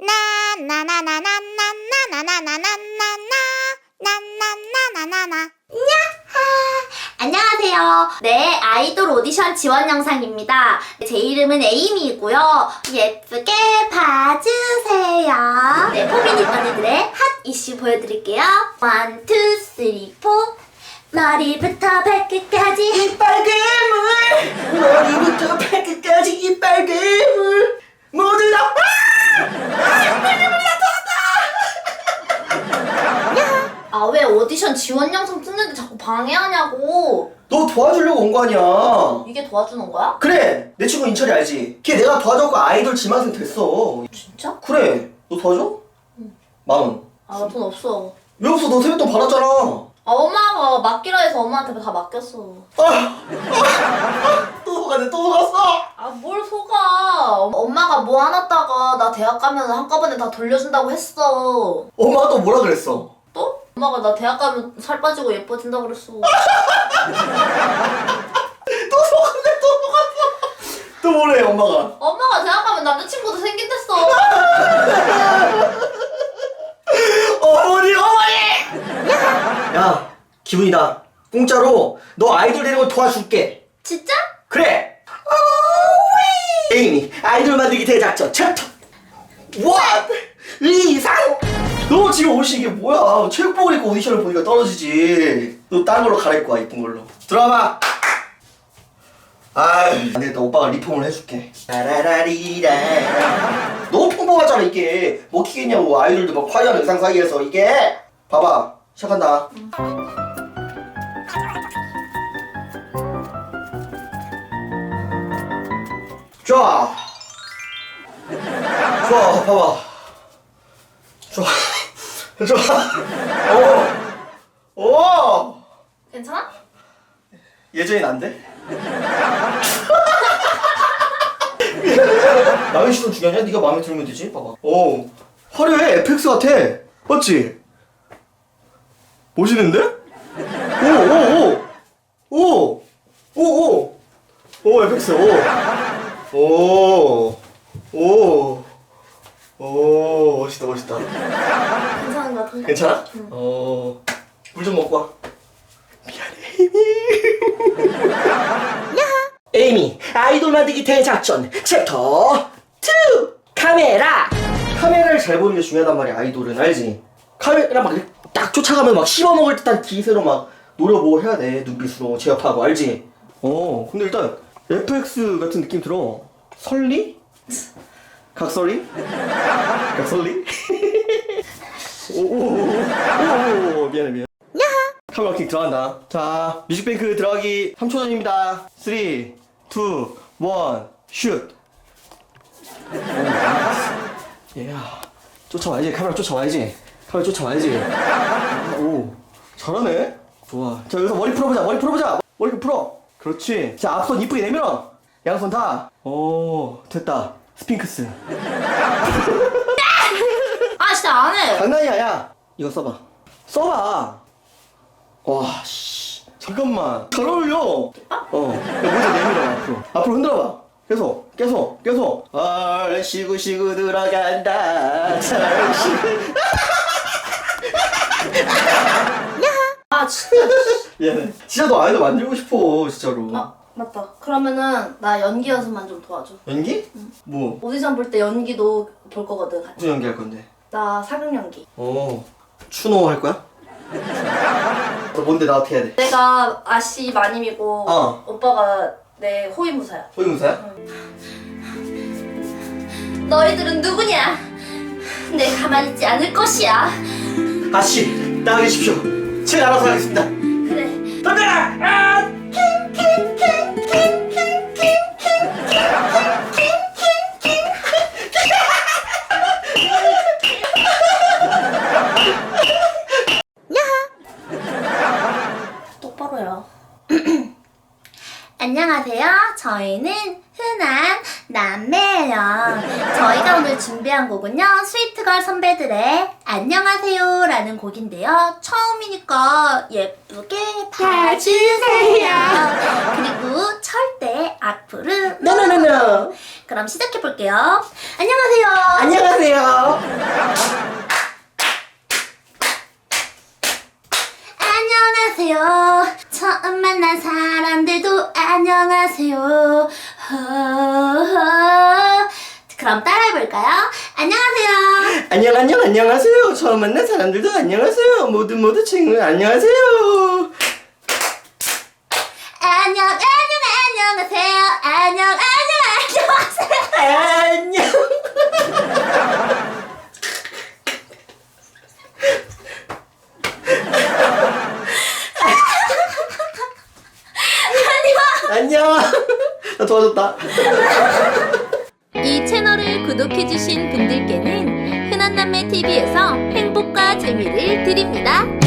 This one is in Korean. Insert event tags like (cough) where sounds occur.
나나나나나나나나나나나나나나나나나 안녕하세요. 네, 아이돌 오디션 지원 영상입니다. 제 이름은 에이미이고요. 예쁘게 봐주세요. 네, 포미닛 언니들의 핫 이슈 보여드릴게요. 원, 투, 쓰리, 포. 머리부터 발끝까지. 이빨 괴물 머리부터 발끝까지 이빨 괴물 모두 다 아, 왜 오디션 지원 영상 찍는데 자꾸 방해하냐고. 너 도와주려고 온 거 아니야 이게 도와주는 거야? 그래 내 친구 인철이 알지 걔 내가 도와줘갖고 아이돌 지망생 됐어 진짜? 그래 너 도와줘? 만 원 아, 나돈 없어. 왜 없어 너 세뱃돈 받았잖아 아, 엄마가 맡기라 해서 엄마한테 다 맡겼어. 또 속았네 또 속았어 아, 뭘 속아. 엄마가 뭐나 대학 가면 한꺼번에 다 돌려준다고 했어. 엄마가 또 뭐라 그랬어 또? 엄마가 나 대학 가면 살 빠지고 예뻐진다 그랬어. (laughs) 또 속았네 또 속았어 또 뭐래 엄마가 엄마가 대학 가면 남자친구도 생긴댔어. 어머니 어머니 야 기분이다 공짜로 너 아이돌 되는 거 도와줄게 진짜? 그래 에이미 아이돌 만들기 대작전 챕터. 원 이상? 너 지금 옷이 이게 뭐야? 체육복을 입고 오디션을 보니까 떨어지지. 너딴 걸로 갈아입고 와 이쁜 걸로. 들어와봐 아유 안되겠다. 오빠가 리폼을 해줄게. 라라라리라. 너무 평범하잖아 이게. 먹히겠냐고. 아이돌도 막 화려한 의상 사이에서 이게. 봐봐. 시작한다 좋아. 좋아 봐봐. 좋아. 좋아. 오 오. 괜찮아? 예전엔 안 돼? (laughs) 남의 시선 중요하냐? 네가 마음에 들면 되지? 봐봐. 오. 화려해. FX 같아. 맞지? 멋있는데? 오 오 오 오 오 오오 오 FX 오 오 오 오 멋있다 멋있다 괜찮은 것 같은데? 괜찮아? 어. 물 좀 먹고 와. 미안해, 에이미. 에이미, 아이돌 만들기 대작전 챕터 2! 카메라! 카메라를 잘 보는 게 중요하단 말이야, 아이돌은. 알지? 카메라 막 딱 쫓아가면 막 씹어먹을 듯한 기세로 막 노려보고 해야 돼. 눈빛으로 제압하고, 알지? 어, 근데 일단 FX 같은 느낌 들어. 설리? 각설리? 각설리? 오오오오 미안해 미안 카메라 킥 들어간다. 자 뮤직뱅크 들어가기 3초 전입니다. 3 2 1 슛. 예 쫓아와야지. 카메라 쫓아와야지. 카메라 쫓아와야지. 오 잘하네. 좋아. 자 여기서 머리 풀어보자. 머리 풀어보자. 머리 풀어 그렇지. 자 앞손 이쁘게 내밀어. 양손 다 오 됐다. 스핑크스. (laughs) 아, 진짜 안 해! 장난이야 야. 이거 써봐. 써봐. 와 씨. 잠깐만. 잘 어울려. 어. 야, 모자 내밀어 앞으로. 앞으로 흔들어봐. 계속 계속 계속. 아 쉬고 쉬고 들어간다. 잘 쉬고. (laughs) 아, 진짜. 미안해 진짜 너 아이돌 만들고 싶어 진짜로 아, 맞다. 그러면은 나 연기 연습만 좀 도와줘. 연기? 뭐 오디션 볼 때 연기도 볼 거거든. 같이. 무슨 연기 할 건데? 나 사극 연기. 어 추노 할 거야? 너 뭔데 나 어떻게 해야 돼? 내가 아씨 마님이고 어. 오빠가 내 호위 무사야. 호위무사야? 너희들은 누구냐? 내 가만히 있지 않을 것이야. 아씨 나가주십시오 제가 알아서 하겠습니다. 아! (clears throat) 안녕하세요. 저희는 흔한 남매예요. 저희가 오늘 준비한 곡은요. 스위트걸 선배들의 안녕하세요 라는 곡인데요. 처음이니까 예쁘게 봐주세요. 그리고 절대 앞으로 노노노노. 그럼 시작해볼게요. 안녕하세요. 안녕하세요. 안녕하세요. 처음 만난 사람들도 안녕하세요. 그럼 따라해볼까요? 안녕하세요. 안녕 안녕 안녕하세요. 처음 만난 사람들도 안녕하세요. 모두 모두 친구 안녕하세요. 안녕, 안녕, 안녕하세요. 안녕, 안녕, 안녕하세요. 안녕. 안녕. 나 도와줬다. 이 채널을 구독해주신 분들께는 흔한남매TV에서 행복과 재미를 드립니다.